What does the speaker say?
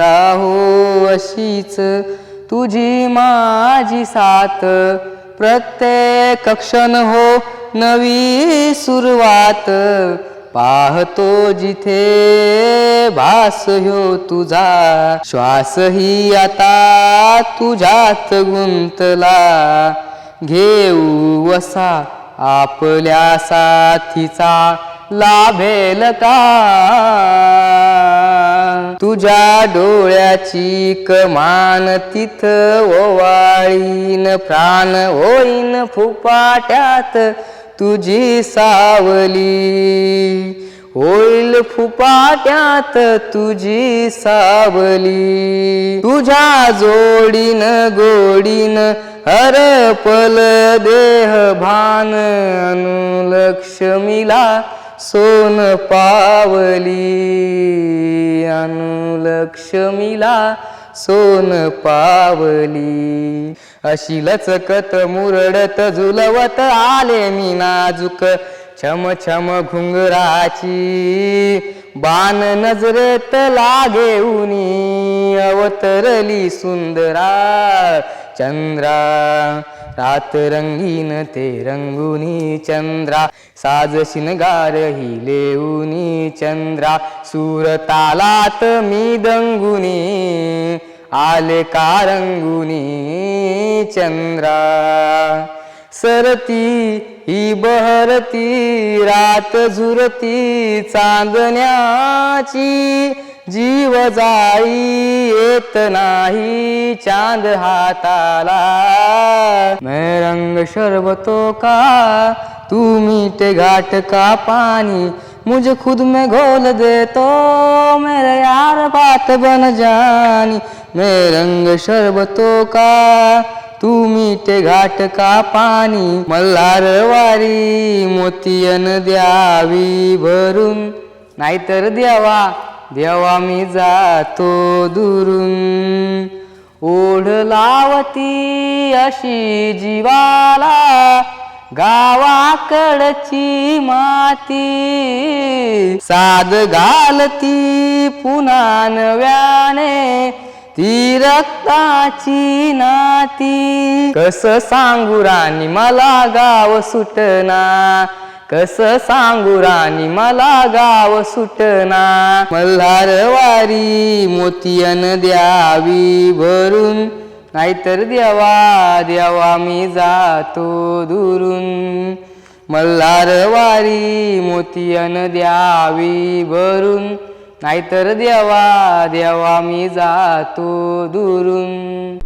राहो अशीच. तुझी माझी साथ. प्रत्येक क्षण हो नवी सुरुवात. पाहतो जिथे भास हो तुझा. श्वासही आता तुझ्यात गुंतला. घेऊ वसा आपल्या साथीचा लाभेल का? तुझ्या डोळ्याची कमान तिथ ओवाळीन प्राण होईन फुपाट्यात तुझी सावली. होईल फुपाट्यात तुझी सावली. तुझ्या जोडीन गोडीन हरपल देह भान अनुलक्ष्मीला सोन पावली अनुलक्ष्मीला सोन पावली. अशी लचकत मुरडत झुलवत आले मी नाजूक छम छम घुंगराची. बाण नजरेत लागे उनी अवतरली सुंदरा. चंद्रा रात रंगीन ते रंगुनी चंद्रा साज शिनगार ही लेऊनी चंद्रा सूर तालात मी दंगुनी आले का रंगुनी चंद्रा. सरती ही बहरती रात झुरती चांदण्याची जीव जाई येत नाही चांद हाताला. मैं रंग शरबतो का? तू मीठे घाट का पानी मुझे खुद में घोल दे तो मेरे यार बात बन जानी. मैं रंग शरबतो का? तू मीठे घाट का पाणी? मल्हार वारी मोतियन द्यावी भरून. नाहीतर द्यावा. देवा मी जातो दुरून. ओढ लावती अशी जीवाला गावाकडची माती. साद घालती पुन्हा नव्याने ती रक्ताची नाती. कस सांगू राणी मला गाव सुटना. कस सांगू राणी मला गाव सुटना. मल्हार वारी मोतियन द्यावी भरून. नाहीतर देवा देवा मी जातो दुरून. मल्हार वारी मोतियन द्यावी भरून. नाहीतर देवा देवा मी जातो दुरून.